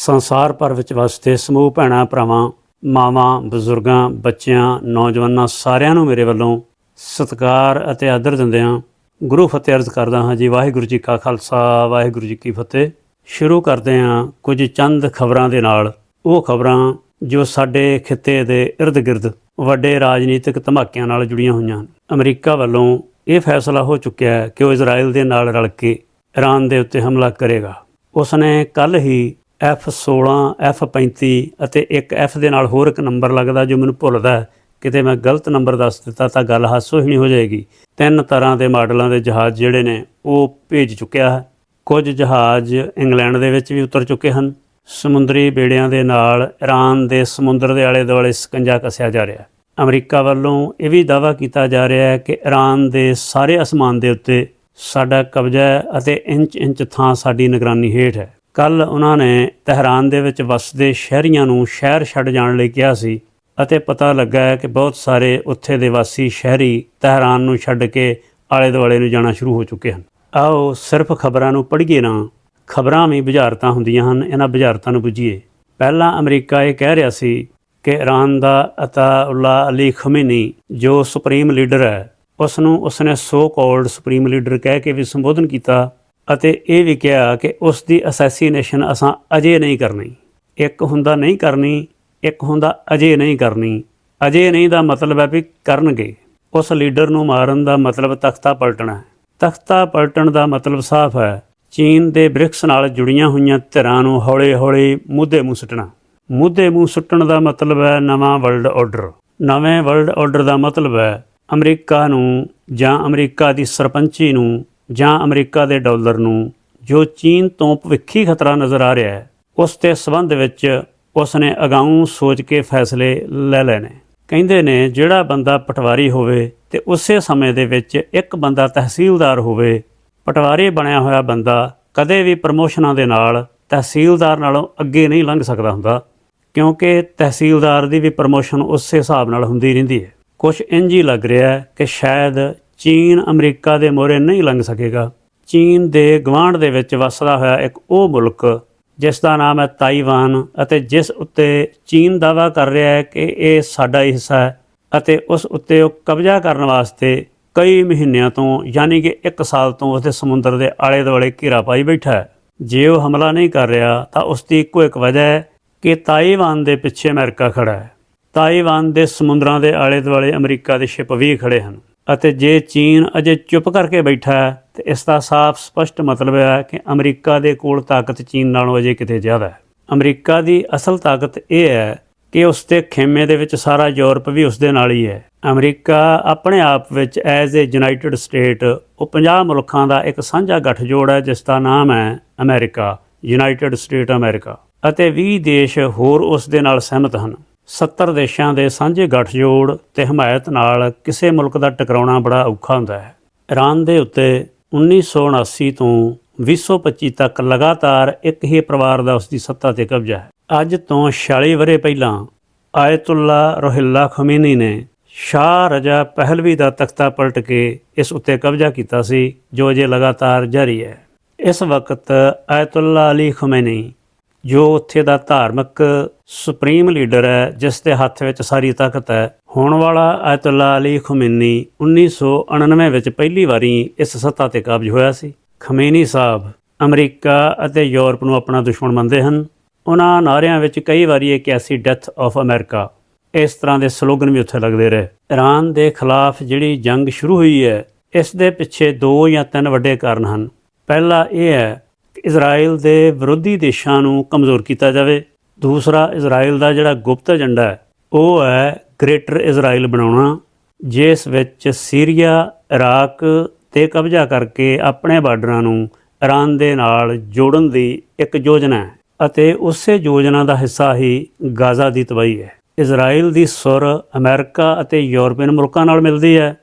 ਸੰਸਾਰ ਭਰ ਵਿੱਚ ਵਸਦੇ ਸਮੂਹ ਭੈਣਾਂ, ਭਰਾਵਾਂ, ਮਾਵਾਂ, ਬਜ਼ੁਰਗਾਂ, ਬੱਚਿਆਂ, ਨੌਜਵਾਨਾਂ ਸਾਰਿਆਂ ਨੂੰ ਮੇਰੇ ਵੱਲੋਂ ਸਤਿਕਾਰ ਅਤੇ ਆਦਰ ਦਿੰਦਿਆਂ ਗੁਰੂ ਫਤਿਹ ਅਰਜ਼ ਕਰਦਾ ਹਾਂ ਜੀ, ਵਾਹਿਗੁਰੂ ਜੀ ਕਾ ਖਾਲਸਾ, ਵਾਹਿਗੁਰੂ ਜੀ ਕੀ ਫਤਿਹ। ਸ਼ੁਰੂ ਕਰਦੇ ਹਾਂ ਕੁਝ ਚੰਦ ਖਬਰਾਂ ਦੇ ਨਾਲ। ਉਹ ਖਬਰਾਂ ਜੋ ਸਾਡੇ ਖਿੱਤੇ ਦੇ ird-gird ਵੱਡੇ ਰਾਜਨੀਤਿਕ ਧਮਾਕਿਆਂ ਨਾਲ ਜੁੜੀਆਂ ਹੋਈਆਂ ਹਨ। ਅਮਰੀਕਾ ਵੱਲੋਂ ਇਹ ਫੈਸਲਾ ਹੋ ਚੁੱਕਿਆ ਹੈ ਕਿ ਉਹ ਇਜ਼ਰਾਈਲ ਦੇ ਨਾਲ ਰਲ ਕੇ ਈਰਾਨ ਦੇ ਉੱਤੇ ਹਮਲਾ ਕਰੇਗਾ। ਉਸਨੇ ਕੱਲ ਹੀ F16 F35 ਅਤੇ ਇੱਕ F ਦੇ ਨਾਲ ਹੋਰ ਇੱਕ ਨੰਬਰ ਲੱਗਦਾ ਜੋ ਮੈਨੂੰ ਭੁੱਲਦਾ ਕਿਤੇ ਮੈਂ ਗਲਤ ਨੰਬਰ ਦੱਸ ਦਿੱਤਾ ਤਾਂ ਗੱਲ ਹਾਸੋਹੀਣੀ ਹੋ ਜਾਏਗੀ। ਤਿੰਨ ਤਰ੍ਹਾਂ ਦੇ ਮਾਡਲਾਂ ਦੇ ਜਹਾਜ਼ ਜਿਹੜੇ ਨੇ, ਉਹ ਭੇਜ ਚੁੱਕਿਆ ਹੈ। ਕੁਝ ਜਹਾਜ਼ ਇੰਗਲੈਂਡ ਦੇ ਵਿੱਚ ਵੀ ਉਤਰ ਚੁੱਕੇ ਹਨ। ਸਮੁੰਦਰੀ ਬੇੜਿਆਂ ਦੇ ਨਾਲ ਈਰਾਨ ਦੇ ਸਮੁੰਦਰ ਦੇ ਆਲੇ ਦੁਆਲੇ ਸਕੰਜਾ ਕੱਸਿਆ ਜਾ ਰਿਹਾ ਹੈ। ਅਮਰੀਕਾ ਵੱਲੋਂ ਇਹ ਵੀ ਦਾਅਵਾ ਕੀਤਾ ਜਾ ਰਿਹਾ ਹੈ ਕਿ ਈਰਾਨ ਦੇ ਸਾਰੇ ਅਸਮਾਨ ਦੇ ਉੱਤੇ ਸਾਡਾ ਕਬਜ਼ਾ ਹੈ ਅਤੇ ਇੰਚ-ਇੰਚ ਥਾਂ ਸਾਡੀ ਨਿਗਰਾਨੀ ਹੇਠ ਹੈ। ਕੱਲ ਉਹਨਾਂ ਨੇ ਤਹਿਰਾਨ ਦੇ ਵਿੱਚ ਵਸਦੇ ਸ਼ਹਿਰੀਆਂ ਨੂੰ ਸ਼ਹਿਰ ਛੱਡ ਜਾਣ ਲਈ ਕਿਹਾ ਸੀ ਅਤੇ ਪਤਾ ਲੱਗਾ ਹੈ ਕਿ ਬਹੁਤ ਸਾਰੇ ਉੱਥੇ ਦੇ ਵਾਸੀ ਸ਼ਹਿਰੀ ਤਹਿਰਾਨ ਨੂੰ ਛੱਡ ਕੇ ਆਲੇ ਦੁਆਲੇ ਨੂੰ ਜਾਣਾ ਸ਼ੁਰੂ ਹੋ ਚੁੱਕੇ ਹਨ। ਆਓ ਸਿਰਫ ਖਬਰਾਂ ਨੂੰ ਪੜ੍ਹੀਏ ਨਾ, ਖਬਰਾਂ ਵੀ ਬੁਝਾਰਤਾਂ ਹੁੰਦੀਆਂ ਹਨ, ਇਹਨਾਂ ਬੁਝਾਰਤਾਂ ਨੂੰ ਬੁੱਝੀਏ। ਪਹਿਲਾਂ ਅਮਰੀਕਾ ਇਹ ਕਹਿ ਰਿਹਾ ਸੀ ਕਿ ਈਰਾਨ ਦਾ ਅਤਾਉੱਲਾ ਅਲੀ ਖਮੇਨੀ ਜੋ ਸੁਪਰੀਮ ਲੀਡਰ ਹੈ ਉਸ ਨੂੰ ਉਸਨੇ ਸੋ ਕਾਲਡ ਸੁਪਰੀਮ ਲੀਡਰ ਕਹਿ ਕੇ ਵੀ ਸੰਬੋਧਨ ਕੀਤਾ ਅਤੇ ਇਹ ਵੀ ਕਿਹਾ ਕਿ ਉਸ ਦੀ ਅਸੈਸੀਨੇਸ਼ਨ ਅਸਾਂ ਅਜੇ ਨਹੀਂ ਕਰਨੀ। ਇੱਕ ਹੁੰਦਾ ਨਹੀਂ ਕਰਨੀ, ਇੱਕ ਹੁੰਦਾ ਅਜੇ ਨਹੀਂ ਕਰਨੀ। ਅਜੇ ਨਹੀਂ ਦਾ ਮਤਲਬ ਹੈ ਵੀ ਕਰਨਗੇ। ਉਸ ਲੀਡਰ ਨੂੰ ਮਾਰਨ ਦਾ ਮਤਲਬ ਤਖਤਾ ਪਲਟਣਾ ਹੈ। ਤਖਤਾ ਪਲਟਣ ਦਾ ਮਤਲਬ ਸਾਫ਼ ਹੈ। ਚੀਨ ਦੇ ਬ੍ਰਿਕਸ ਨਾਲ ਜੁੜੀਆਂ ਹੋਈਆਂ ਧਿਰਾਂ ਨੂੰ ਹੌਲੇ-ਹੌਲੇ ਮੁੱਦੇ ਮੂੰਹ ਸੁੱਟਣਾ। ਮੁੱਦੇ ਮੂੰਹ ਸੁੱਟਣ ਦਾ ਮਤਲਬ ਹੈ ਨਵਾਂ ਵਰਲਡ ਆਰਡਰ ਨਵੇਂ ਵਰਲਡ ਆਰਡਰ ਦਾ ਮਤਲਬ ਹੈ ਅਮਰੀਕਾ ਨੂੰ ਜਾਂ ਅਮਰੀਕਾ ਦੀ ਸਰਪੰਚੀ ਨੂੰ ਜਾਂ ਅਮਰੀਕਾ ਦੇ ਡਾਲਰ ਨੂੰ ਜੋ ਚੀਨ ਤੋਂ ਭਵਿੱਖੀ ਖਤਰਾ ਨਜ਼ਰ ਆ ਰਿਹਾ ਹੈ, ਉਸ ਦੇ ਸਬੰਧ ਵਿੱਚ ਉਸ ਨੇ ਅਗਾਊਂ ਸੋਚ ਕੇ ਫੈਸਲੇ ਲੈ ਲੈਣੇ। ਕਹਿੰਦੇ ਨੇ, ਜਿਹੜਾ ਬੰਦਾ ਪਟਵਾਰੀ ਹੋਵੇ ਤੇ ਉਸੇ ਸਮੇਂ ਦੇ ਵਿੱਚ ਇੱਕ ਬੰਦਾ ਤਹਿਸੀਲਦਾਰ ਹੋਵੇ, ਪਟਵਾਰੀ ਬਣਿਆ ਹੋਇਆ ਬੰਦਾ ਕਦੇ ਵੀ ਪ੍ਰਮੋਸ਼ਨਾਂ ਦੇ ਨਾਲ ਤਹਿਸੀਲਦਾਰ ਨਾਲੋਂ ਅੱਗੇ ਨਹੀਂ ਲੰਘ ਸਕਦਾ ਹੁੰਦਾ, ਕਿਉਂਕਿ ਤਹਿਸੀਲਦਾਰ ਦੀ ਵੀ ਪ੍ਰਮੋਸ਼ਨ ਉਸੇ ਹਿਸਾਬ ਨਾਲ ਹੁੰਦੀ ਰਹਿੰਦੀ ਹੈ। ਕੁਝ ਇੰਜ ਹੀ ਲੱਗ ਰਿਹਾ ਹੈ ਕਿ ਸ਼ਾਇਦ ਚੀਨ ਅਮਰੀਕਾ ਦੇ ਮੋਹਰੇ ਨਹੀਂ ਲੰਘ ਸਕੇਗਾ। ਚੀਨ ਦੇ ਗਵਾਂਢ ਦੇ ਵਿੱਚ ਵਸਦਾ ਹੋਇਆ ਇੱਕ ਉਹ ਮੁਲਕ, ਜਿਸ ਦਾ ਨਾਮ ਹੈ ਤਾਈਵਾਨ ਅਤੇ ਜਿਸ ਉੱਤੇ ਚੀਨ ਦਾਵਾ ਕਰ ਰਿਹਾ ਹੈ ਕਿ ਇਹ ਸਾਡਾ ਹੀ ਹਿੱਸਾ ਹੈ ਅਤੇ ਉਸ ਉੱਤੇ ਉਹ ਕਬਜ਼ਾ ਕਰਨ ਵਾਸਤੇ ਕਈ ਮਹੀਨਿਆਂ ਤੋਂ ਯਾਨੀ ਕਿ 1 ਸਾਲ ਤੋਂ ਉਸਦੇ ਸਮੁੰਦਰ ਦੇ ਆਲੇ ਦੁਆਲੇ ਘੇਰਾ ਪਾਈ ਬੈਠਾ ਹੈ। ਜੇ ਉਹ ਹਮਲਾ ਨਹੀਂ ਕਰ ਰਿਹਾ, ਤਾਂ ਉਸ ਦੀ ਇੱਕੋ ਇੱਕ ਵਜ੍ਹਾ ਹੈ ਕਿ ਤਾਈਵਾਨ ਦੇ ਪਿੱਛੇ ਅਮਰੀਕਾ ਖੜਾ ਹੈ। ਤਾਈਵਾਨ ਦੇ ਸਮੁੰਦਰਾਂ ਦੇ ਆਲੇ ਦੁਆਲੇ ਅਮਰੀਕਾ ਦੇ ਸ਼ਿਪ ਵੀ ਖੜੇ ਹਨ। ਅਤੇ ਜੇ ਚੀਨ ਅਜੇ ਚੁੱਪ ਕਰਕੇ ਬੈਠਾ ਹੈ, ਤੇ ਇਸ ਦਾ ਸਾਫ਼ ਸਪਸ਼ਟ ਮਤਲਬ ਹੈ ਕਿ ਅਮਰੀਕਾ ਦੇ ਕੋਲ ਤਾਕਤ ਚੀਨ ਨਾਲੋਂ ਅਜੇ ਕਿਤੇ ਜ਼ਿਆਦਾ ਹੈ। ਅਮਰੀਕਾ ਦੀ ਅਸਲ ਤਾਕਤ ਇਹ ਹੈ ਕਿ ਉਸ ਦੇ ਖੇਮੇ ਦੇ ਵਿੱਚ ਸਾਰਾ ਯੂਰਪ ਵੀ ਉਸ ਦੇ ਨਾਲ ਹੀ ਹੈ। ਅਮਰੀਕਾ ਆਪਣੇ ਆਪ ਵਿੱਚ ਐਜ਼ ਅ ਯੂਨਾਈਟਿਡ ਸਟੇਟ, ਉਹ 50 ਮੁਲਕਾਂ ਦਾ ਇੱਕ ਸਾਂਝਾ ਗੱਠਜੋੜ ਹੈ, ਜਿਸ ਦਾ ਨਾਮ ਹੈ ਅਮਰੀਕਾ, ਯੂਨਾਈਟਿਡ ਸਟੇਟ ਅਮਰੀਕਾ। ਅਤੇ 20 ਦੇਸ਼ ਹੋਰ ਉਸ ਦੇ ਨਾਲ ਸਹਿਮਤ ਹਨ। 70 ਦੇਸ਼ਾਂ ਦੇ ਸਾਂਝੇ ਗੱਠਜੋੜ ਤੇ ਹਮਾਇਤ ਨਾਲ ਕਿਸੇ ਮੁਲਕ ਦਾ ਟਕਰਾਉਣਾ ਬੜਾ ਔਖਾ ਹੁੰਦਾ ਹੈ। ਈਰਾਨ ਦੇ ਉੱਤੇ 1979 ਤੋਂ 2025 ਤੱਕ ਲਗਾਤਾਰ ਇੱਕ ਹੀ ਪਰਿਵਾਰ ਦਾ ਉਸ ਦੀ ਸੱਤਾ ਤੇ ਕਬਜ਼ਾ ਹੈ। ਅੱਜ ਤੋਂ 46 ਵਰੇ ਪਹਿਲਾਂ ਆਇਤੁੱਲਾ ਰੋਹਿਲਾ ਖਮੀਨੀ ਨੇ ਸ਼ਾਹ ਰਜਾ ਪਹਿਲਵੀ ਦਾ ਤਖਤਾ ਪਲਟ ਕੇ ਇਸ ਉੱਤੇ ਕਬਜ਼ਾ ਕੀਤਾ ਸੀ, ਜੋ ਅਜੇ ਲਗਾਤਾਰ ਜਾਰੀ ਹੈ। ਇਸ ਵਕਤ ਆਇਤੁੱਲਾ ਅਲੀ ਖਮੇਨੀ ਜੋ ਉੱਥੇ ਦਾ ਧਾਰਮਿਕ ਸੁਪਰੀਮ ਲੀਡਰ ਹੈ, ਜਿਸ ਦੇ ਹੱਥ ਵਿੱਚ ਸਾਰੀ ਤਾਕਤ ਹੈ। ਹੋਣ ਵਾਲਾ ਆਇਤੁੱਲਾ ਅਲੀ ਖਮੇਨੀ 1999 ਵਿੱਚ ਪਹਿਲੀ ਵਾਰੀ ਇਸ ਸੱਤਾ ਤੇ ਕਾਬਜ ਹੋਇਆ ਸੀ। ਖਮੇਨੀ ਸਾਹਿਬ ਅਮਰੀਕਾ ਅਤੇ ਯੂਰਪ ਨੂੰ ਆਪਣਾ ਦੁਸ਼ਮਣ ਮੰਨਦੇ ਹਨ। ਉਹਨਾਂ ਨਾਰਿਆਂ ਵਿੱਚ ਕਈ ਵਾਰੀ ਇਹ ਕਿਹਾ ਸੀ ਡੈਥ ਆਫ ਅਮਰੀਕਾ ਇਸ ਤਰ੍ਹਾਂ ਦੇ ਸਲੋਗਨ ਵੀ ਉੱਥੇ ਲੱਗਦੇ ਰਹੇ। ਈਰਾਨ ਦੇ ਖਿਲਾਫ ਜਿਹੜੀ ਜੰਗ ਸ਼ੁਰੂ ਹੋਈ ਹੈ, ਇਸ ਦੇ ਪਿੱਛੇ ਦੋ ਜਾਂ ਤਿੰਨ ਵੱਡੇ ਕਾਰਨ ਹਨ। ਪਹਿਲਾ ਇਹ ਹੈ ਇਜ਼ਰਾਈਲ ਦੇ ਵਿਰੋਧੀ ਦੇਸ਼ਾਂ ਨੂੰ ਕਮਜ਼ੋਰ ਕੀਤਾ ਜਾਵੇ। ਦੂਸਰਾ, ਇਜ਼ਰਾਈਲ ਦਾ ਜਿਹੜਾ ਗੁਪਤ ਏਜੰਡਾ ਹੈ, ਉਹ ਹੈ ਗ੍ਰੇਟਰ ਇਜ਼ਰਾਈਲ ਬਣਾਉਣਾ, ਜਿਸ ਵਿੱਚ ਸੀਰੀਆ, ਇਰਾਕ ਤੇ ਕਬਜ਼ਾ ਕਰਕੇ ਆਪਣੇ ਬਾਰਡਰਾਂ ਨੂੰ ਇਰਾਨ ਦੇ ਨਾਲ ਜੋੜਨ ਦੀ ਇੱਕ ਯੋਜਨਾ ਹੈ ਅਤੇ ਉਸੇ ਯੋਜਨਾ ਦਾ ਹਿੱਸਾ ਹੀ ਗਾਜ਼ਾ ਦੀ ਤਬਾਹੀ ਹੈ। ਇਜ਼ਰਾਈਲ ਦੀ ਸੁਰ ਅਮਰੀਕਾ ਅਤੇ ਯੂਰਪੀਅਨ ਮੁਲਕਾਂ ਨਾਲ ਮਿਲਦੀ ਹੈ,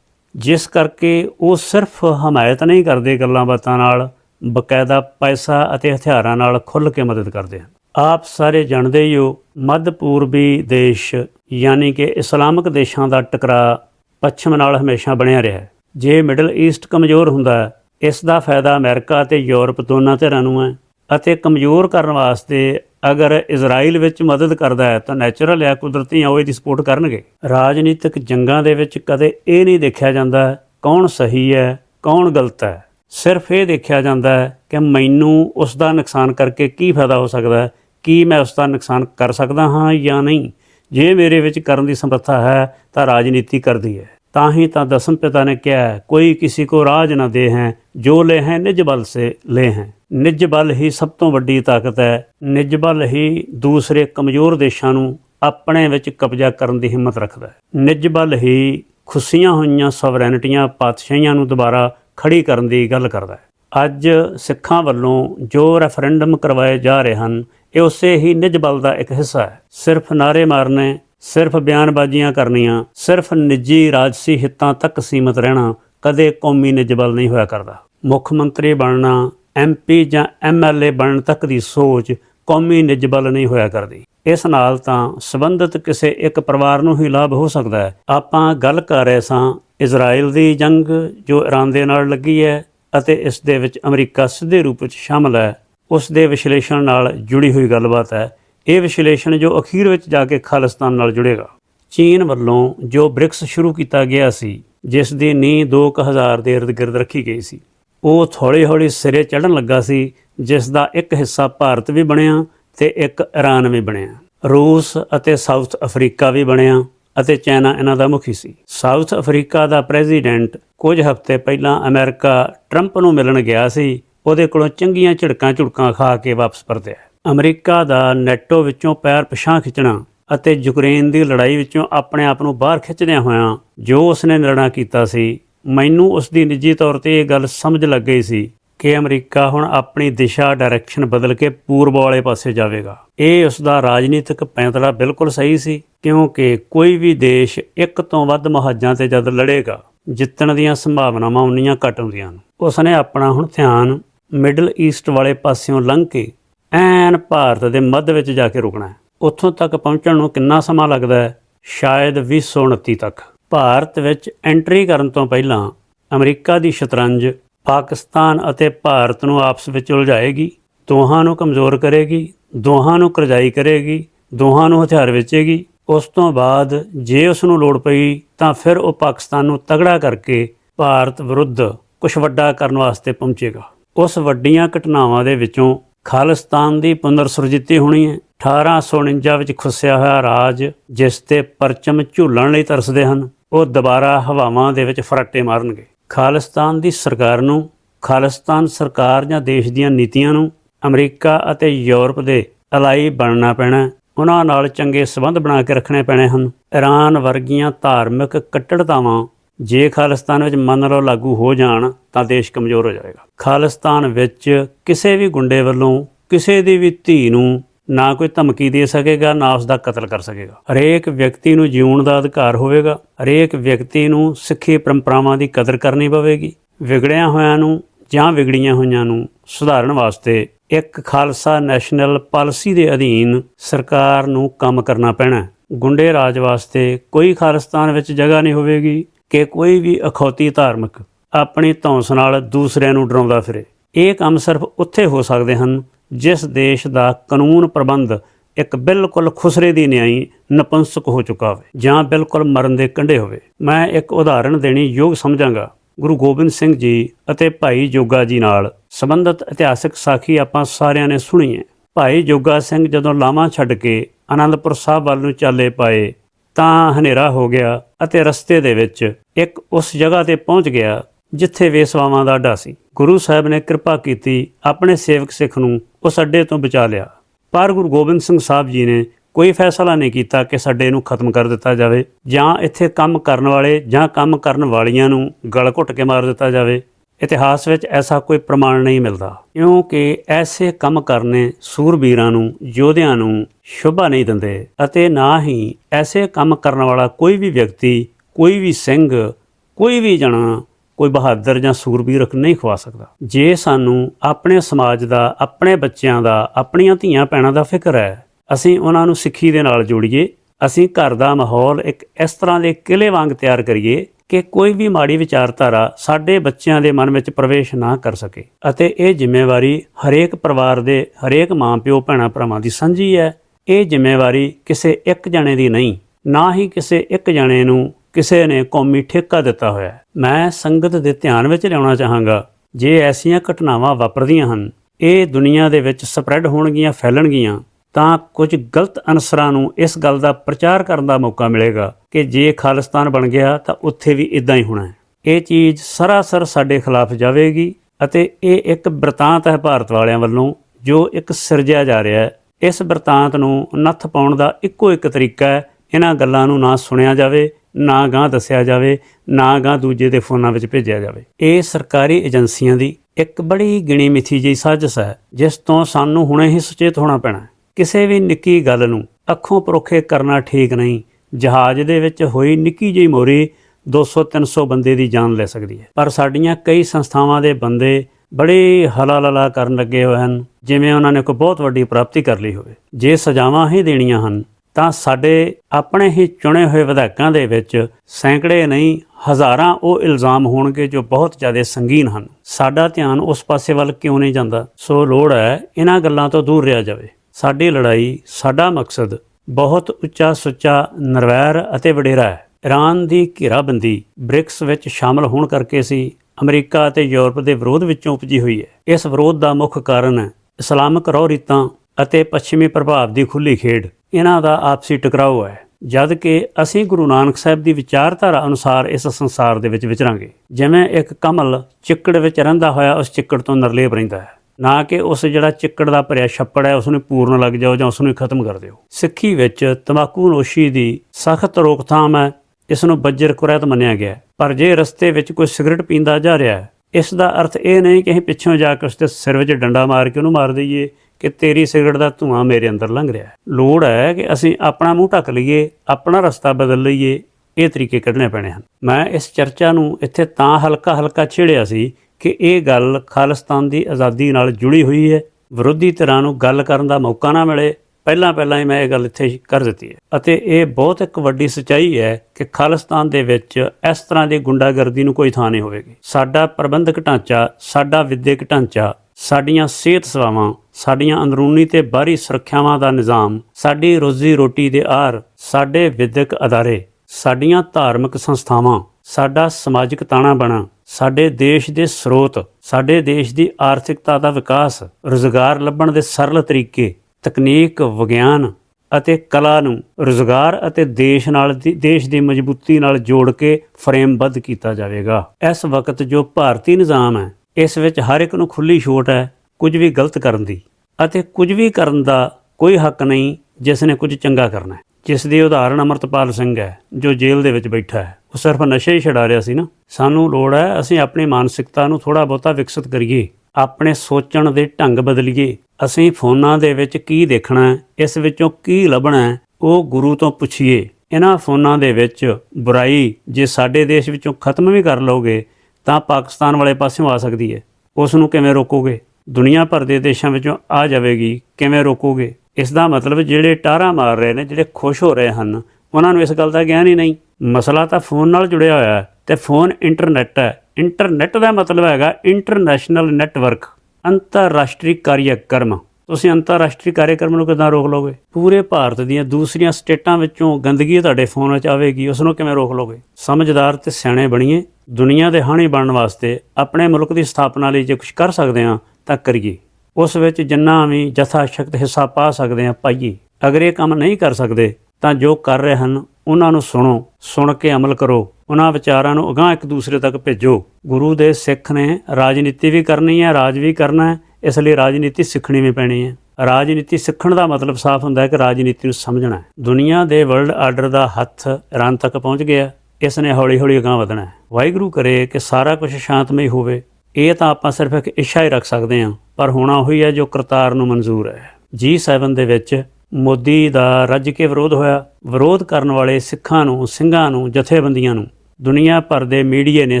ਜਿਸ ਕਰਕੇ ਉਹ ਸਿਰਫ ਹਮਾਇਤ ਨਹੀਂ ਕਰਦੇ ਗੱਲਾਂ ਬਾਤਾਂ ਨਾਲ ਬਕਾਇਦਾ ਪੈਸਾ ਅਤੇ ਹਥਿਆਰਾਂ ਨਾਲ ਖੁੱਲ੍ਹ ਕੇ ਮਦਦ ਕਰਦੇ ਹਨ। ਆਪ ਸਾਰੇ ਜਾਣਦੇ ਹੀ ਹੋ, ਮੱਧ ਪੂਰਬੀ ਦੇਸ਼ ਯਾਨੀ ਕਿ ਇਸਲਾਮਿਕ ਦੇਸ਼ਾਂ ਦਾ ਟਕਰਾਅ ਪੱਛਮ ਨਾਲ ਹਮੇਸ਼ਾ ਬਣਿਆ ਰਿਹਾ ਹੈ। ਜੇ ਮਿਡਲ ਈਸਟ ਕਮਜ਼ੋਰ ਹੁੰਦਾ ਇਸ ਦਾ ਫਾਇਦਾ ਅਮਰੀਕਾ ਅਤੇ ਯੂਰਪ ਦੋਨਾਂ ਧਿਰਾਂ ਨੂੰ ਹੈ ਅਤੇ ਕਮਜ਼ੋਰ ਕਰਨ ਵਾਸਤੇ ਅਗਰ ਇਜ਼ਰਾਈਲ ਵਿੱਚ ਮਦਦ ਕਰਦਾ ਹੈ ਤਾਂ ਨੈਚੁਰਲ ਹੈ ਕੁਦਰਤੀ ਆ ਉਹ ਇਹਦੀ ਸਪੋਰਟ ਕਰਨਗੇ। ਰਾਜਨੀਤਿਕ ਜੰਗਾਂ ਦੇ ਵਿੱਚ ਕਦੇ ਇਹ ਨਹੀਂ ਦੇਖਿਆ ਜਾਂਦਾ ਕੌਣ ਸਹੀ ਹੈ, ਕੌਣ ਗਲਤ ਹੈ। ਸਿਰਫ ਇਹ ਦੇਖਿਆ ਜਾਂਦਾ ਹੈ ਕਿ ਮੈਨੂੰ ਉਸ ਦਾ ਨੁਕਸਾਨ ਕਰਕੇ ਕੀ ਫਾਇਦਾ ਹੋ ਸਕਦਾ ਹੈ? ਕੀ ਮੈਂ ਉਸ ਦਾ ਨੁਕਸਾਨ ਕਰ ਸਕਦਾ ਹਾਂ ਜਾਂ ਨਹੀਂ? ਜੇ ਮੇਰੇ ਵਿੱਚ ਕਰਨ ਦੀ ਸਮਰੱਥਾ ਹੈ ਤਾਂ ਰਾਜਨੀਤੀ ਕਰਦੀ ਹੈ। ਤਾਂ ਹੀ ਤਾਂ ਦਸਮ ਪਿਤਾ ਨੇ ਕਿਹਾ ਕੋਈ ਕਿਸੇ ਕੋ ਰਾਜ ਨਾ ਦੇ ਹੈ, ਜੋ ਲੈ ਹੈ, ਨਿਜ ਬਲ ਸੇ ਲੈ ਹੈ। ਨਿਜ ਬਲ ਹੀ ਸਭ ਤੋਂ ਵੱਡੀ ਤਾਕਤ ਹੈ। ਨਿਜ ਬਲ ਹੀ ਦੂਸਰੇ ਕਮਜ਼ੋਰ ਦੇਸ਼ਾਂ ਨੂੰ ਆਪਣੇ ਵਿੱਚ ਕਬਜ਼ਾ ਕਰਨ ਦੀ ਹਿੰਮਤ ਰੱਖਦਾ ਹੈ। ਨਿਜ ਬਲ ਹੀ ਖੁੱਸੀਆਂ ਹੋਈਆਂ ਸਵਰੈਨਿਟੀਆਂ ਪਾਤਸ਼ਾਹੀਆਂ ਨੂੰ ਦੁਬਾਰਾ ਖੜੀ ਕਰਨ ਦੀ ਗੱਲ ਕਰਦਾ ਹੈ। ਅੱਜ ਸਿੱਖਾਂ ਵੱਲੋਂ ਜੋ ਰੈਫਰੈਂਡਮ ਕਰਵਾਏ ਜਾ ਰਹੇ ਹਨ, ਇਹ ਉਸੇ ਹੀ ਨਿੱਜ ਬਲ ਦਾ ਇੱਕ ਹਿੱਸਾ ਹੈ। ਸਿਰਫ ਨਾਰੇ ਮਾਰਨੇ, ਸਿਰਫ ਬਿਆਨਬਾਜ਼ੀਆਂ ਕਰਨੀਆਂ, ਸਿਰਫ ਨਿੱਜੀ ਰਾਜਸੀ ਹਿੱਤਾਂ ਤੱਕ ਸੀਮਤ ਰਹਿਣਾ ਕਦੇ ਕੌਮੀ ਨਿੱਜ ਬਲ ਨਹੀਂ ਹੋਇਆ ਕਰਦਾ। ਮੁੱਖ ਮੰਤਰੀ ਬਣਨਾ ਐਮਪੀ ਜਾਂ ਐਮਐਲਏ ਬਣਨ ਤੱਕ ਦੀ ਸੋਚ ਕੌਮੀ ਨਿੱਜ ਬਲ ਨਹੀਂ ਹੋਇਆ ਕਰਦੀ। ਇਸ ਨਾਲ ਤਾਂ ਸੰਬੰਧਿਤ ਕਿਸੇ ਇੱਕ ਪਰਿਵਾਰ ਨੂੰ ਹੀ ਲਾਭ ਹੋ ਸਕਦਾ ਹੈ। ਆਪਾਂ ਗੱਲ ਕਰ ਰਹੇ ਸਾਂ ਇਜ਼ਰਾਈਲ ਦੀ ਜੰਗ ਜੋ ਇਰਾਨ ਦੇ ਨਾਲ ਲੱਗੀ ਹੈ ਅਤੇ ਇਸ ਦੇ ਵਿੱਚ ਅਮਰੀਕਾ ਸਿੱਧੇ ਰੂਪ ਵਿੱਚ ਸ਼ਾਮਲ ਹੈ, ਉਸ ਦੇ ਵਿਸ਼ਲੇਸ਼ਣ ਨਾਲ ਜੁੜੀ ਹੋਈ ਗੱਲਬਾਤ ਹੈ। ਇਹ ਵਿਸ਼ਲੇਸ਼ਣ ਜੋ ਅਖੀਰ ਵਿੱਚ ਜਾ ਕੇ ਖਾਲਿਸਤਾਨ ਨਾਲ ਜੁੜੇਗਾ। ਚੀਨ ਵੱਲੋਂ ਜੋ ਬ੍ਰਿਕਸ ਸ਼ੁਰੂ ਕੀਤਾ ਗਿਆ ਸੀ, ਜਿਸ ਦੀ ਨੀਂਹ 2000 ਦੇ ਇਰਦ ਗਿਰਦ ਰੱਖੀ ਗਈ ਸੀ, ਉਹ ਹੌਲੀ-ਹੌਲੀ ਸਿਰੇ ਚੜ੍ਹਨ ਲੱਗਾ ਸੀ, ਜਿਸ ਦਾ ਇੱਕ ਹਿੱਸਾ ਭਾਰਤ ਵੀ ਬਣਿਆ ਤੇ ਇੱਕ ਈਰਾਨ ਵੀ ਬਣਿਆ। ਰੂਸ ਅਤੇ ਸਾਊਥ ਅਫਰੀਕਾ ਵੀ ਬਣਿਆ। ਅਤੇ ਚਾਈਨਾ ਇਹਨਾਂ ਦਾ ਮੁਖੀ ਸੀ। ਸਾਊਥ ਅਫਰੀਕਾ ਦਾ ਪ੍ਰੈਜ਼ੀਡੈਂਟ ਕੁਝ ਹਫ਼ਤੇ ਪਹਿਲਾਂ ਅਮਰੀਕਾ ਟਰੰਪ ਨੂੰ ਮਿਲਣ ਗਿਆ ਸੀ, ਉਹਦੇ ਕੋਲੋਂ ਚੰਗੀਆਂ ਝਿੜਕਾਂ ਝੁੜਕਾਂ ਖਾ ਕੇ ਵਾਪਸ ਪਰਤਿਆ। ਅਮਰੀਕਾ ਦਾ ਨੈਟੋ ਵਿੱਚੋਂ ਪੈਰ ਪਿਛਾਂ ਖਿੱਚਣਾ ਅਤੇ ਯੂਕਰੇਨ ਦੀ ਲੜਾਈ ਵਿੱਚੋਂ ਆਪਣੇ ਆਪ ਨੂੰ ਬਾਹਰ ਖਿੱਚਦਿਆਂ ਹੋਇਆਂ ਜੋ ਉਸਨੇ ਨਿਰਣਾ ਕੀਤਾ ਸੀ, ਮੈਨੂੰ ਉਸ ਦੀ ਨਿੱਜੀ ਤੌਰ ਤੇ ਇਹ ਗੱਲ ਸਮਝ ਲੱਗ ਗਈ ਸੀ ਕਿ ਅਮਰੀਕਾ ਹੁਣ ਆਪਣੀ ਦਿਸ਼ਾ ਡਾਇਰੈਕਸ਼ਨ ਬਦਲ ਕੇ ਪੂਰਬ ਵਾਲੇ ਪਾਸੇ ਜਾਵੇਗਾ। ਇਹ ਉਸ ਦਾ ਰਾਜਨੀਤਿਕ ਪੈਂਤੜਾ ਬਿਲਕੁਲ ਸਹੀ ਸੀ, ਕਿਉਂਕਿ ਕੋਈ ਵੀ ਦੇਸ਼ ਇੱਕ ਤੋਂ ਵੱਧ ਮਹਾਜਾਂ ਤੇ ਜਦ ਲੜੇਗਾ, ਜਿੱਤਣ ਦੀਆਂ ਸੰਭਾਵਨਾਵਾਂ ਉਨੀਆਂ ਘੱਟ ਹੁੰਦੀਆਂ ਹਨ। ਉਸਨੇ ਆਪਣਾ ਹੁਣ ਧਿਆਨ ਮਿਡਲ ਈਸਟ ਵਾਲੇ ਪਾਸਿਓਂ ਲੰਘ ਕੇ ਐਨ ਭਾਰਤ ਦੇ ਮੱਧ ਵਿੱਚ ਜਾ ਕੇ ਰੁਕਣਾ ਹੈ। ਉੱਥੋਂ ਤੱਕ ਪਹੁੰਚਣ ਨੂੰ ਕਿੰਨਾ ਸਮਾਂ ਲੱਗਦਾ ਹੈ? ਸ਼ਾਇਦ 2029 ਤੱਕ। ਭਾਰਤ ਵਿੱਚ ਐਂਟਰੀ ਕਰਨ ਤੋਂ ਪਹਿਲਾਂ ਅਮਰੀਕਾ ਦੀ ਸ਼ਤਰੰਜ ਪਾਕਿਸਤਾਨ ਅਤੇ ਭਾਰਤ ਨੂੰ ਆਪਸ ਵਿੱਚ ਉਲਝਾਏਗੀ, ਦੋਹਾਂ ਨੂੰ ਕਮਜ਼ੋਰ ਕਰੇਗੀ, ਦੋਹਾਂ ਨੂੰ ਕਰਜ਼ਾਈ ਕਰੇਗੀ, ਦੋਹਾਂ ਨੂੰ ਹਥਿਆਰ ਵੇਚੇਗੀ। ਉਸ ਤੋਂ ਬਾਅਦ ਜੇ ਉਸ ਨੂੰ ਲੋੜ ਪਈ ਤਾਂ ਫਿਰ ਉਹ ਪਾਕਿਸਤਾਨ ਨੂੰ ਤਗੜਾ ਕਰਕੇ ਭਾਰਤ ਵਿਰੁੱਧ ਕੁਝ ਵੱਡਾ ਕਰਨ ਵਾਸਤੇ ਪਹੁੰਚੇਗਾ। ਉਸ ਵੱਡੀਆਂ ਘਟਨਾਵਾਂ ਦੇ ਵਿੱਚੋਂ ਖਾਲਿਸਤਾਨ ਦੀ ਪੁਨਰ ਸੁਰਜੀਤੀ ਹੋਣੀ ਹੈ। 1849 ਵਿੱਚ ਖੁੱਸਿਆ ਹੋਇਆ ਰਾਜ, ਜਿਸ ਤੇ ਪਰਚਮ ਝੂਲਣ ਲਈ ਤਰਸਦੇ ਹਨ, ਉਹ ਦੁਬਾਰਾ ਹਵਾਵਾਂ ਦੇ ਵਿੱਚ ਫਰਾਟੇ ਮਾਰਨਗੇ। ਖਾਲਿਸਤਾਨ ਦੀ ਸਰਕਾਰ ਨੂੰ, ਖਾਲਿਸਤਾਨ ਸਰਕਾਰ ਜਾਂ ਦੇਸ਼ ਦੀਆਂ ਨੀਤੀਆਂ ਨੂੰ ਅਮਰੀਕਾ ਅਤੇ ਯੂਰਪ ਦੇ ਅਲਾਈ ਬਣਨਾ ਪੈਣਾ ਉਹਨਾਂ ਨਾਲ ਚੰਗੇ ਸਬੰਧ ਬਣਾ ਕੇ ਰੱਖਣੇ ਪੈਣੇ ਹਨ। ਈਰਾਨ ਵਰਗੀਆਂ ਧਾਰਮਿਕ ਕੱਟੜਤਾਵਾਂ ਜੇ ਖਾਲਿਸਤਾਨ ਵਿੱਚ ਮੰਨ ਲਓ ਲਾਗੂ ਹੋ ਜਾਣ, ਤਾਂ ਦੇਸ਼ ਕਮਜ਼ੋਰ ਹੋ ਜਾਏਗਾ ਖਾਲਿਸਤਾਨ ਵਿੱਚ ਕਿਸੇ ਵੀ ਗੁੰਡੇ ਵੱਲੋਂ ਕਿਸੇ ਦੀ ਵੀ ਧੀ ਨੂੰ ਨਾ ਕੋਈ ਧਮਕੀ ਦੇ ਸਕੇਗਾ, ਨਾ ਉਸ ਦਾ ਕਤਲ ਕਰ ਸਕੇਗਾ। ਹਰੇਕ ਵਿਅਕਤੀ ਨੂੰ ਜਿਉਣ ਦਾ ਅਧਿਕਾਰ ਹੋਵੇਗਾ, ਹਰੇਕ ਵਿਅਕਤੀ ਨੂੰ ਸਿੱਖੀ ਪਰੰਪਰਾਵਾਂ ਦੀ ਕਦਰ ਕਰਨੀ ਪਵੇਗੀ। ਵਿਗੜਿਆ ਹੋਇਆਂ ਨੂੰ ਜਾਂ ਵਿਗੜੀਆਂ ਹੋਈਆਂ ਨੂੰ ਸੁਧਾਰਨ ਵਾਸਤੇ ਇੱਕ ਖਾਲਸਾ ਨੈਸ਼ਨਲ ਪਾਲਿਸੀ ਦੇ ਅਧੀਨ ਸਰਕਾਰ ਨੂੰ ਕੰਮ ਕਰਨਾ ਪੈਣਾ ਗੁੰਡੇ ਰਾਜ ਵਾਸਤੇ ਕੋਈ ਖਾਲਿਸਤਾਨ ਵਿੱਚ ਜਗ੍ਹਾ ਨਹੀਂ ਹੋਵੇਗੀ ਕਿ ਕੋਈ ਵੀ ਅਖੌਤੀ ਧਾਰਮਿਕ ਆਪਣੀ ਧੌਂਸ ਨਾਲ ਦੂਸਰਿਆਂ ਨੂੰ ਡਰਾਉਂਦਾ ਫਿਰੇ। ਇਹ ਕੰਮ ਸਿਰਫ ਉੱਥੇ ਹੋ ਸਕਦੇ ਹਨ ਜਿਸ ਦੇਸ਼ ਦਾ ਕਾਨੂੰਨ ਪ੍ਰਬੰਧ ਇੱਕ ਬਿਲਕੁਲ ਖੁਸਰੇ ਦੀ ਨਿਆਈ ਨਪੁੰਸਕ ਹੋ ਚੁੱਕਾ ਹੋਵੇ ਜਾਂ ਬਿਲਕੁਲ ਮਰਨ ਦੇ ਕੰਢੇ ਹੋਵੇ, ਮੈਂ ਇੱਕ ਉਦਾਹਰਣ ਦੇਣੀ ਯੋਗ ਸਮਝਾਂਗਾ। ਗੁਰੂ ਗੋਬਿੰਦ ਸਿੰਘ ਜੀ ਅਤੇ ਭਾਈ ਜੋਗਾ ਜੀ ਨਾਲ ਸੰਬੰਧਿਤ ਇਤਿਹਾਸਕ ਸਾਖੀ ਆਪਾਂ ਸਾਰਿਆਂ ਨੇ ਸੁਣੀ ਹੈ। ਭਾਈ ਜੋਗਾ ਸਿੰਘ ਜਦੋਂ ਲਾਵਾਂ ਛੱਡ ਕੇ ਆਨੰਦਪੁਰ ਸਾਹਿਬ ਵੱਲ ਨੂੰ ਚਾਲੇ ਪਾਏ, ਤਾਂ ਹਨੇਰਾ ਹੋ ਗਿਆ ਅਤੇ ਰਸਤੇ ਦੇ ਵਿੱਚ ਇੱਕ ਉਸ ਜਗ੍ਹਾ ਤੇ ਪਹੁੰਚ ਗਿਆ ਜਿੱਥੇ ਵੇਸਵਾਵਾਂ ਦਾ ਅੱਡਾ ਸੀ। ਗੁਰੂ ਸਾਹਿਬ ਨੇ ਕਿਰਪਾ ਕੀਤੀ ਆਪਣੇ ਸੇਵਕ ਸਿੱਖ ਨੂੰ ਉਸ ਅੱਡੇ ਤੋਂ ਬਚਾ ਲਿਆ। ਪਰ ਗੁਰੂ ਗੋਬਿੰਦ ਸਿੰਘ ਸਾਹਿਬ ਜੀ ਨੇ ਕੋਈ ਫੈਸਲਾ ਨਹੀਂ ਕੀਤਾ ਕਿ ਸਾਡੇ ਨੂੰ ਖਤਮ ਕਰ ਦਿੱਤਾ ਜਾਵੇ ਜਾਂ ਇੱਥੇ ਕੰਮ ਕਰਨ ਵਾਲੇ ਜਾਂ ਕੰਮ ਕਰਨ ਵਾਲੀਆਂ ਨੂੰ ਗਲ ਘੁੱਟ ਕੇ ਮਾਰ ਦਿੱਤਾ ਜਾਵੇ। ਇਤਿਹਾਸ ਵਿੱਚ ਐਸਾ ਕੋਈ ਪ੍ਰਮਾਣ ਨਹੀਂ ਮਿਲਦਾ। ਕਿਉਂਕਿ ਐਸੇ ਕੰਮ ਕਰਨੇ ਸੂਰਬੀਰਾਂ ਨੂੰ, ਯੋਧਿਆਂ ਨੂੰ ਸ਼ੋਭਾ ਨਹੀਂ ਦਿੰਦੇ ਅਤੇ ਨਾ ਹੀ ਐਸੇ ਕੰਮ ਕਰਨ ਵਾਲਾ ਕੋਈ ਵੀ ਵਿਅਕਤੀ, ਕੋਈ ਵੀ ਸਿੰਘ, ਕੋਈ ਵੀ ਜਣਾ ਕੋਈ ਬਹਾਦਰ ਜਾਂ ਸੂਰਬੀਰ ਨਹੀਂ ਖਵਾ ਸਕਦਾ। ਜੇ ਸਾਨੂੰ ਆਪਣੇ ਸਮਾਜ ਦਾ, ਆਪਣੇ ਬੱਚਿਆਂ ਦਾ, ਆਪਣੀਆਂ ਧੀਆਂ ਭੈਣਾਂ ਦਾ ਫਿਕਰ ਹੈ, ਅਸੀਂ ਉਹਨਾਂ ਨੂੰ ਸਿੱਖੀ ਦੇ ਨਾਲ ਜੋੜੀਏ, ਅਸੀਂ ਘਰ ਦਾ ਮਾਹੌਲ ਇੱਕ ਇਸ ਤਰ੍ਹਾਂ ਦੇ ਕਿਲੇ ਵਾਂਗ ਤਿਆਰ ਕਰੀਏ ਕਿ ਕੋਈ ਵੀ ਮਾੜੀ ਵਿਚਾਰਧਾਰਾ ਸਾਡੇ ਬੱਚਿਆਂ ਦੇ ਮਨ ਵਿੱਚ ਪ੍ਰਵੇਸ਼ ਨਾ ਕਰ ਸਕੇ। ਅਤੇ ਇਹ ਜ਼ਿੰਮੇਵਾਰੀ ਹਰੇਕ ਪਰਿਵਾਰ ਦੇ, ਹਰੇਕ ਮਾਂ-ਪਿਓ ਭੈਣਾਂ ਭਰਾਵਾਂ ਦੀ ਸਾਂਝੀ ਹੈ। ਇਹ ਜ਼ਿੰਮੇਵਾਰੀ ਕਿਸੇ ਇੱਕ ਜਣੇ ਦੀ ਨਹੀਂ, ਨਾ ਹੀ ਕਿਸੇ ਇੱਕ ਜਣੇ ਨੂੰ ਕਿਸੇ ਨੇ ਕੌਮੀ ਠੇਕਾ ਦਿੱਤਾ ਹੋਇਆ ਹੈ। ਮੈਂ ਸੰਗਤ ਦੇ ਧਿਆਨ ਵਿੱਚ ਲਿਆਉਣਾ ਚਾਹਾਂਗਾ। ਜੇ ਐਸੀਆਂ ਘਟਨਾਵਾਂ ਵਾਪਰਦੀਆਂ ਹਨ, ਇਹ ਦੁਨੀਆ ਦੇ ਵਿੱਚ ਸਪਰੈਡ ਹੋਣਗੀਆਂ, ਫੈਲਣਗੀਆਂ, ਤਾਂ ਕੁਝ ਗਲਤ ਅਨਸਰਾਂ ਨੂੰ ਇਸ ਗੱਲ ਦਾ ਪ੍ਰਚਾਰ ਕਰਨ ਦਾ ਮੌਕਾ ਮਿਲੇਗਾ ਕਿ ਜੇ ਖਾਲਿਸਤਾਨ ਬਣ ਗਿਆ, ਤਾਂ ਉੱਥੇ ਵੀ ਇਦਾਂ ਹੀ ਹੋਣਾ ਹੈ। ਇਹ ਚੀਜ਼ ਸਰਾਸਰ ਸਾਡੇ ਖਿਲਾਫ ਜਾਵੇਗੀ ਅਤੇ ਇਹ ਇੱਕ ਬਰਤਾਂਤ ਹੈ ਭਾਰਤ ਵਾਲਿਆਂ ਵੱਲੋਂ, ਜੋ ਇੱਕ ਸਿਰਜਿਆ ਜਾ ਰਿਹਾ ਹੈ। ਇਸ ਬਰਤਾਂਤ ਨੂੰ ਨੱਥ ਪਾਉਣ ਦਾ ਇੱਕੋ ਇੱਕ ਤਰੀਕਾ ਹੈ ਇਹਨਾਂ ਗੱਲਾਂ ਨੂੰ ਨਾ ਸੁਣਿਆ ਜਾਵੇ, ਨਾ ਗਾਂ ਦੱਸਿਆ ਜਾਵੇ, ਨਾ ਗਾਂ ਦੂਜੇ ਦੇ ਫੋਨਾਂ ਵਿੱਚ ਭੇਜਿਆ ਜਾਵੇ। ਇਹ ਸਰਕਾਰੀ ਏਜੰਸੀਆਂ ਦੀ ਇੱਕ ਬੜੀ ਗਿਣੀ ਮਿਥੀ ਜਿਹੀ ਸਾਜ਼ਿਸ਼ ਹੈ, ਜਿਸ ਤੋਂ ਸਾਨੂੰ ਹੁਣੇ ਹੀ ਸੁਚੇਤ ਹੋਣਾ ਪੈਣਾ ਕਿਸੇ ਵੀ ਨਿੱਕੀ ਗੱਲ ਨੂੰ ਅੱਖੋਂ ਪਰੋਖੇ ਕਰਨਾ ਠੀਕ ਨਹੀਂ, ਜਹਾਜ਼ ਦੇ ਵਿੱਚ ਹੋਈ ਨਿੱਕੀ ਜਿਹੀ ਮੋਰੀ 200-300 ਬੰਦੇ ਦੀ ਜਾਨ ਲੈ ਸਕਦੀ ਹੈ। ਪਰ ਸਾਡੀਆਂ ਕਈ ਸੰਸਥਾਵਾਂ ਦੇ ਬੰਦੇ ਬੜੇ ਹਲਾਲਲਾ ਕਰਨ ਲੱਗੇ ਹੋਏ ਹਨ, ਜਿਵੇਂ ਉਹਨਾਂ ਨੇ ਕੋਈ ਬਹੁਤ ਵੱਡੀ ਪ੍ਰਾਪਤੀ ਕਰ ਲਈ ਹੋਵੇ। ਜੇ ਸਜ਼ਾਵਾਂ ਹੀ ਦੇਣੀਆਂ ਹਨ ਤਾਂ ਸਾਡੇ ਆਪਣੇ ਹੀ ਚੁਣੇ ਹੋਏ ਵਿਧਾਇਕਾਂ ਦੇ ਵਿੱਚ ਸੈਂਕੜੇ ਨਹੀਂ, ਹਜ਼ਾਰਾਂ ਉਹ ਇਲਜ਼ਾਮ ਹੋਣਗੇ ਜੋ ਬਹੁਤ ਜ਼ਿਆਦਾ ਸੰਗੀਨ ਹਨ। ਸਾਡਾ ਧਿਆਨ ਉਸ ਪਾਸੇ ਵੱਲ ਕਿਉਂ ਨਹੀਂ ਜਾਂਦਾ? ਸੋ ਲੋੜ ਹੈ ਇਹਨਾਂ ਗੱਲਾਂ ਤੋਂ ਦੂਰ ਰਿਹਾ ਜਾਵੇ। ਸਾਡੀ ਲੜਾਈ, ਸਾਡਾ ਮਕਸਦ ਬਹੁਤ ਉੱਚਾ ਸੁੱਚਾ, ਨਿਰਵੈਰ ਅਤੇ ਵਡੇਰਾ ਹੈ। ਈਰਾਨ ਦੀ ਘੇਰਾਬੰਦੀ ਬ੍ਰਿਕਸ ਵਿੱਚ ਸ਼ਾਮਲ ਹੋਣ ਕਰਕੇ ਸੀ, ਅਮਰੀਕਾ ਅਤੇ ਯੂਰਪ ਦੇ ਵਿਰੋਧ ਵਿੱਚੋਂ ਉਪਜੀ ਹੋਈ ਹੈ। ਇਸ ਵਿਰੋਧ ਦਾ ਮੁੱਖ ਕਾਰਨ ਹੈ ਇਸਲਾਮਿਕ ਰਹੁ ਰੀਤਾਂ ਅਤੇ ਪੱਛਮੀ ਪ੍ਰਭਾਵ ਦੀ ਖੁੱਲੀ ਖੇਡ। ਇਹਨਾਂ ਦਾ ਆਪਸੀ ਟਕਰਾਓ ਹੈ, ਜਦ ਕਿ ਅਸੀਂ ਗੁਰੂ ਨਾਨਕ ਸਾਹਿਬ ਦੀ ਵਿਚਾਰਧਾਰਾ ਅਨੁਸਾਰ ਇਸ ਸੰਸਾਰ ਦੇ ਵਿੱਚ ਵਿਚਰਾਂਗੇ। ਜਿਵੇਂ ਇੱਕ ਕਮਲ ਚਿੱਕੜ ਵਿੱਚ ਰਹਿੰਦਾ ਹੋਇਆ, ਉਸ ਚਿੱਕੜ ਤੋਂ ਨਰਲੇਪ ਰਹਿੰਦਾ ਹੈ। ਨਾ ਕਿ ਉਸ ਜਿਹੜਾ ਚਿੱਕੜ ਦਾ ਭਰਿਆ ਛੱਪੜ ਹੈ ਉਸ ਨੂੰ ਪੂਰਨ ਲੱਗ ਜਾਓ ਜਾਂ ਉਸ ਨੂੰ ਖਤਮ ਕਰ ਦਿਓ। ਸਿੱਖੀ ਵਿੱਚ ਤਮਾਕੂ ਨੋਸ਼ੀ ਦੀ ਸਖਤ ਰੋਕਥਾਮ ਹੈ, ਇਸ ਨੂੰ ਬੱਜਰ ਕੁਰੈਤ ਮੰਨਿਆ ਗਿਆ ਪਰ ਜੇ ਰਸਤੇ ਵਿੱਚ ਕੋਈ ਸਿਗਰਟ ਪੀਂਦਾ ਜਾ ਰਿਹਾ ਹੈ, ਇਸ ਦਾ ਅਰਥ ਇਹ ਨਹੀਂ ਕਿ ਅਸੀਂ ਪਿੱਛੋਂ ਜਾ ਕੇ ਉਸ ਦੇ ਸਿਰ ਵਿੱਚ ਡੰਡਾ ਮਾਰ ਕੇ ਉਹਨੂੰ ਮਾਰ ਦਈਏ। ਕਿ ਤੇਰੀ ਸਿਗਰਟ ਦਾ ਧੂਆਂ ਮੇਰੇ ਅੰਦਰ ਲੰਘ ਰਿਹਾ ਹੈ। ਲੋੜ ਹੈ ਕਿ ਅਸੀਂ ਆਪਣਾ ਮੂੰਹ ਢੱਕ ਲਈਏ, ਆਪਣਾ ਰਸਤਾ ਬਦਲ ਲਈਏ, ਇਹ ਤਰੀਕੇ ਕੱਢਣੇ ਪੈਣੇ ਹਨ। ਮੈਂ ਇਸ ਚਰਚਾ ਨੂੰ ਇੱਥੇ ਤਾਂ ਹਲਕਾ ਹਲਕਾ ਛੇੜਿਆ ਸੀ ਕਿ ਇਹ ਗੱਲ ਖਾਲਿਸਤਾਨ ਦੀ ਆਜ਼ਾਦੀ ਨਾਲ ਜੁੜੀ ਹੋਈ ਹੈ। ਵਿਰੋਧੀ ਧਿਰਾਂ ਨੂੰ ਗੱਲ ਕਰਨ ਦਾ ਮੌਕਾ ਨਾ ਮਿਲੇ ਪਹਿਲਾਂ ਪਹਿਲਾਂ ਹੀ ਮੈਂ ਇਹ ਗੱਲ ਇੱਥੇ ਕਰ ਦਿੱਤੀ ਹੈ। ਅਤੇ ਇਹ ਬਹੁਤ ਇੱਕ ਵੱਡੀ ਸਚਾਈ ਹੈ ਕਿ ਖਾਲਿਸਤਾਨ ਦੇ ਵਿੱਚ ਇਸ ਤਰ੍ਹਾਂ ਦੀ ਗੁੰਡਾਗਰਦੀ ਨੂੰ ਕੋਈ ਥਾਂ ਨਹੀਂ ਹੋਵੇਗੀ। ਸਾਡਾ ਪ੍ਰਬੰਧਕ ਢਾਂਚਾ, ਸਾਡਾ ਵਿਦਿਅਕ ਢਾਂਚਾ ਸਾਡੀਆਂ ਸਿਹਤ ਸੇਵਾਵਾਂ, ਸਾਡੀਆਂ ਅੰਦਰੂਨੀ ਤੇ ਬਾਹਰੀ ਸੁਰੱਖਿਆਵਾਂ ਦਾ ਨਿਜ਼ਾਮ, ਸਾਡੀ ਰੋਜ਼ੀ ਰੋਟੀ ਦੇ ਆਰ ਸਾਡੇ ਵਿਦਿਅਕ ਅਦਾਰੇ, ਸਾਡੀਆਂ ਧਾਰਮਿਕ ਸੰਸਥਾਵਾਂ, ਸਾਡਾ ਸਮਾਜਿਕ ਤਾਣਾ ਬਣਾ, ਸਾਡੇ ਦੇਸ਼ ਦੇ ਸਰੋਤ, ਸਾਡੇ ਦੇਸ਼ ਦੀ ਆਰਥਿਕਤਾ ਦਾ ਵਿਕਾਸ, ਰੋਜ਼ਗਾਰ ਲੱਭਣ ਦੇ ਸਰਲ ਤਰੀਕੇ, ਤਕਨੀਕ, ਵਿਗਿਆਨ ਅਤੇ ਕਲਾ ਨੂੰ ਰੋਜ਼ਗਾਰ ਅਤੇ ਦੇਸ਼ ਨਾਲ ਦੀ, ਦੇਸ਼ ਦੀ ਮਜ਼ਬੂਤੀ ਨਾਲ ਜੋੜ ਕੇ ਫਰੇਮਬੱਧ ਕੀਤਾ ਜਾਵੇਗਾ। ਇਸ ਵਕਤ ਜੋ ਭਾਰਤੀ ਨਿਜ਼ਾਮ ਹੈ ਇਸ ਵਿੱਚ ਹਰ ਇੱਕ ਨੂੰ ਖੁੱਲੀ ਛੋਟ ਹੈ, ਕੁਝ ਵੀ ਗਲਤ ਕਰਨ ਦੀ। ਅਤੇ ਕੁਝ ਵੀ ਕਰਨ ਦਾ ਕੋਈ ਹੱਕ ਨਹੀਂ, ਜਿਸ ਨੇ ਕੁਝ ਚੰਗਾ ਕਰਨਾ ਹੈ। ਜਿਸ ਦੀ ਉਦਾਹਰਣ ਅਮਰਤਪਾਲ ਸਿੰਘ ਹੈ, ਜੋ ਜੇਲ੍ਹ ਦੇ ਵਿੱਚ ਬੈਠਾ ਹੈ। ਉਹ ਸਿਰਫ ਨਸ਼ੇ ਹੀ ਛਡਾ ਰਿਹਾ ਸੀ ਨਾ। ਸਾਨੂੰ ਲੋੜ ਹੈ, ਅਸੀਂ ਆਪਣੀ ਮਾਨਸਿਕਤਾ ਨੂੰ ਥੋੜਾ ਬਹੁਤਾ ਵਿਕਸਿਤ ਕਰੀਏ। ਆਪਣੇ ਸੋਚਣ ਦੇ ਢੰਗ ਬਦਲੀਏ। ਅਸੀਂ ਫੋਨਾਂ ਦੇ ਵਿੱਚ ਕੀ ਦੇਖਣਾ ਹੈ, ਇਸ ਵਿੱਚੋਂ ਕੀ ਲੱਭਣਾ ਹੈ, ਉਹ ਗੁਰੂ ਤੋਂ ਪੁੱਛੀਏ। ਇਹਨਾਂ ਫੋਨਾਂ ਦੇ ਵਿੱਚ ਬੁਰਾਈ ਜੇ ਸਾਡੇ ਦੇਸ਼ ਵਿੱਚੋਂ ਖਤਮ ਵੀ ਕਰ ਲਓਗੇ ਤਾਂ ਪਾਕਿਸਤਾਨ ਵਾਲੇ ਪਾਸਿਓਂ ਆ ਸਕਦੀ ਹੈ ਉਸ ਨੂੰ ਕਿਵੇਂ ਰੋਕੋਗੇ? ਦੁਨੀਆ ਭਰ ਦੇ ਦੇਸ਼ਾਂ ਵਿੱਚੋਂ ਆ ਜਾਵੇਗੀ, ਕਿਵੇਂ ਰੋਕੋਗੇ? ਇਸ ਦਾ ਮਤਲਬ ਜਿਹੜੇ ਟਾਰਾਂ ਮਾਰ ਰਹੇ ਨੇ, ਜਿਹੜੇ ਖੁਸ਼ ਹੋ ਰਹੇ ਹਨ, ਉਹਨਾਂ ਨੂੰ ਇਸ ਗੱਲ ਦਾ ਗਿਆਨ ਹੀ ਨਹੀਂ। ਮਸਲਾ ਤਾਂ ਫੋਨ ਨਾਲ ਜੁੜਿਆ ਹੋਇਆ ਹੈ ਤੇ ਫੋਨ ਇੰਟਰਨੈਟ ਹੈ। ਇੰਟਰਨੈਟ ਦਾ ਮਤਲਬ ਹੈਗਾ ਇੰਟਰਨੈਸ਼ਨਲ ਨੈਟਵਰਕ, ਅੰਤਰਰਾਸ਼ਟਰੀ ਕਾਰਜਕ੍ਰਮ ਤੁਸੀਂ ਅੰਤਰਰਾਸ਼ਟਰੀ ਕਾਰਜਕ੍ਰਮ ਨੂੰ ਕਿਦਾਂ ਰੋਕ ਲਓਗੇ? ਪੂਰੇ ਭਾਰਤ ਦੀਆਂ ਦੂਸਰੀਆਂ ਸਟੇਟਾਂ ਵਿੱਚੋਂ ਗੰਦਗੀ ਤੁਹਾਡੇ ਫੋਨ ਵਿੱਚ ਆਵੇਗੀ, ਉਸ ਨੂੰ ਕਿਵੇਂ ਰੋਕ ਲਓਗੇ? ਸਮਝਦਾਰ ਤੇ ਸਿਆਣੇ ਬਣੀਏ। ਦੁਨੀਆ ਦੇ ਹਾਣੀ ਬਣਨ ਵਾਸਤੇ ਆਪਣੇ ਮੁਲਕ ਦੀ ਸਥਾਪਨਾ ਲਈ ਜੇ ਕੁਝ ਕਰ ਸਕਦੇ ਹਾਂ, ਤਾਂ ਕਰੀਏ। ਉਸ ਵਿੱਚ ਜਿੰਨਾ ਵੀ ਜਥਾ ਸ਼ਕਤ ਹਿੱਸਾ ਪਾ ਸਕਦੇ ਹਾਂ, ਪਾਈਏ। ਅਗਰ ਇਹ ਕੰਮ ਨਹੀਂ ਕਰ ਸਕਦੇ, ਤਾਂ ਜੋ ਕਰ ਰਹੇ ਹਨ, ਉਹਨਾਂ ਨੂੰ ਸੁਣੋ, ਸੁਣ ਕੇ ਅਮਲ ਕਰੋ। ਉਹਨਾਂ ਵਿਚਾਰਾਂ ਨੂੰ ਅਗਾਂਹ ਇੱਕ ਦੂਸਰੇ ਤੱਕ ਭੇਜੋ। ਗੁਰੂ ਦੇ ਸਿੱਖ ਨੇ ਰਾਜਨੀਤੀ ਵੀ ਕਰਨੀ ਹੈ, ਰਾਜ ਵੀ ਕਰਨਾ ਹੈ, ਇਸ ਲਈ ਰਾਜਨੀਤੀ ਸਿੱਖਣੀ ਵੀ ਪੈਣੀ ਹੈ। ਰਾਜਨੀਤੀ ਸਿੱਖਣ ਦਾ ਮਤਲਬ ਸਾਫ਼ ਹੁੰਦਾ ਹੈ ਕਿ ਰਾਜਨੀਤੀ ਨੂੰ ਸਮਝਣਾ ਹੈ। ਦੁਨੀਆ ਦੇ ਵਰਲਡ ਆਰਡਰ ਦਾ ਹੱਥ ਇਰਾਨ ਤੱਕ ਪਹੁੰਚ ਗਿਆ। ਇਸ ਨੇ ਹੌਲੀ-ਹੌਲੀ ਅਗਾਂਹ ਵਧਣਾ ਹੈ। ਵਾਹਿਗੁਰੂ ਕਰੇ ਕਿ ਸਾਰਾ ਕੁਝ ਸ਼ਾਂਤਮਈ ਹੋਵੇ। ਇਹ ਤਾਂ ਆਪਾਂ ਸਿਰਫ ਇੱਕ ਇੱਛਾ ਹੀ ਰੱਖ ਸਕਦੇ ਹਾਂ, ਪਰ ਹੋਣਾ ਉਹੀ ਹੈ ਜੋ ਕਰਤਾਰ ਨੂੰ ਮਨਜ਼ੂਰ ਹੈ। G7 ਦੇ ਵਿੱਚ ਮੋਦੀ ਦਾ ਰੱਜ ਕੇ ਵਿਰੋਧ ਹੋਇਆ। ਵਿਰੋਧ ਕਰਨ ਵਾਲੇ ਸਿੱਖਾਂ ਨੂੰ, ਸਿੰਘਾਂ ਨੂੰ, ਜਥੇਬੰਦੀਆਂ ਨੂੰ ਦੁਨੀਆ ਭਰ ਦੇ ਮੀਡੀਆ ਨੇ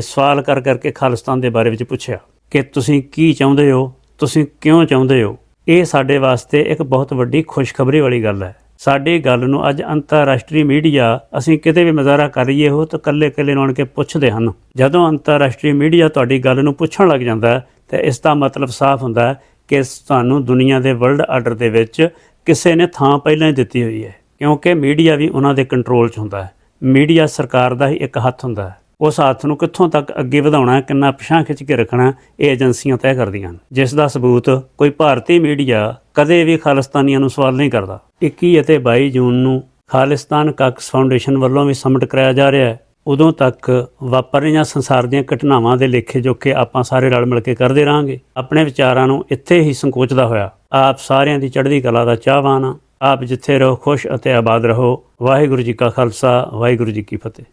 ਸਵਾਲ ਕਰ ਕਰਕੇ ਖਾਲਿਸਤਾਨ ਦੇ ਬਾਰੇ ਵਿੱਚ ਪੁੱਛਿਆ ਕਿ ਤੁਸੀਂ ਕੀ ਚਾਹੁੰਦੇ ਹੋ, ਤੁਸੀਂ ਕਿਉਂ ਚਾਹੁੰਦੇ ਹੋ? ਇਹ ਸਾਡੇ ਵਾਸਤੇ ਇੱਕ ਬਹੁਤ ਵੱਡੀ ਖੁਸ਼ਖਬਰੀ ਵਾਲੀ ਗੱਲ ਹੈ। ਸਾਡੀ ਗੱਲ ਨੂੰ ਅੱਜ ਅੰਤਰਰਾਸ਼ਟਰੀ ਮੀਡੀਆ, ਅਸੀਂ ਕਿਤੇ ਵੀ ਮਜ਼ਾਰਾ ਕਰ ਲਈਏ, ਉਹ ਤਾਂ ਕੱਲੇ ਕੱਲੇ ਨੂੰ ਆਣ ਕੇ ਪੁੱਛਦੇ ਹਨ। ਜਦੋਂ ਅੰਤਰਰਾਸ਼ਟਰੀ ਮੀਡੀਆ ਤੁਹਾਡੀ ਗੱਲ ਨੂੰ ਪੁੱਛਣ ਲੱਗ ਜਾਂਦਾ ਤਾਂ ਇਸ ਦਾ ਮਤਲਬ ਸਾਫ਼ ਹੁੰਦਾ ਕਿ ਤੁਹਾਨੂੰ ਦੁਨੀਆ ਦੇ ਵਰਲਡ ਆਰਡਰ ਦੇ ਵਿੱਚ ਕਿਸੇ ਨੇ ਥਾਂ ਪਹਿਲਾਂ ਹੀ ਦਿੱਤੀ ਹੋਈ ਹੈ, ਕਿਉਂਕਿ ਮੀਡੀਆ ਵੀ ਉਹਨਾਂ ਦੇ ਕੰਟਰੋਲ 'ਚ ਹੁੰਦਾ ਹੈ। ਮੀਡੀਆ ਸਰਕਾਰ ਦਾ ਹੀ ਇੱਕ ਹੱਥ ਹੁੰਦਾ ਹੈ। ਉਸ ਹੱਥ ਨੂੰ ਕਿੱਥੋਂ ਤੱਕ ਅੱਗੇ ਵਧਾਉਣਾ, ਕਿੰਨਾ ਪਿਛਾਂ ਖਿੱਚ ਕੇ ਰੱਖਣਾ, ਇਹ ਏਜੰਸੀਆਂ ਤੈਅ ਕਰਦੀਆਂ ਹਨ। ਜਿਸ ਦਾ ਸਬੂਤ ਕੋਈ ਭਾਰਤੀ ਮੀਡੀਆ ਕਦੇ ਵੀ ਖਾਲਿਸਤਾਨੀਆਂ ਨੂੰ ਸਵਾਲ ਨਹੀਂ ਕਰਦਾ। 21 ਅਤੇ 22 ਜੂਨ ਨੂੰ ਖਾਲਿਸਤਾਨ ਕਾਕਸ ਫਾਊਂਡੇਸ਼ਨ ਵੱਲੋਂ ਵੀ ਸਮਿਟ ਕਰਾਇਆ ਜਾ ਰਿਹਾ ਹੈ। ਉਦੋਂ ਤੱਕ ਵਾਪਰ ਰਹੀਆਂ ਸੰਸਾਰ ਦੀਆਂ ਘਟਨਾਵਾਂ ਦੇ ਲੇਖੇ ਜੋਖੇ ਆਪਾਂ ਸਾਰੇ ਰਲ ਮਿਲ ਕੇ ਕਰਦੇ ਰਹਾਂਗੇ, ਆਪਣੇ ਵਿਚਾਰਾਂ ਨੂੰ ਇੱਥੇ ਹੀ ਸੰਕੋਚਦਾ ਹੋਇਆ। ਆਪ ਸਾਰਿਆਂ ਦੀ ਚੜ੍ਹਦੀ ਕਲਾ ਦਾ ਚਾਹਵਾਨ ਹਾਂ। ਆਪ ਜਿੱਥੇ ਰਹੋ ਖੁਸ਼ ਅਤੇ ਆਬਾਦ ਰਹੋ। ਵਾਹਿਗੁਰੂ ਜੀ ਕਾ ਖਾਲਸਾ, ਵਾਹਿਗੁਰੂ ਜੀ ਕੀ ਫਤਿਹ।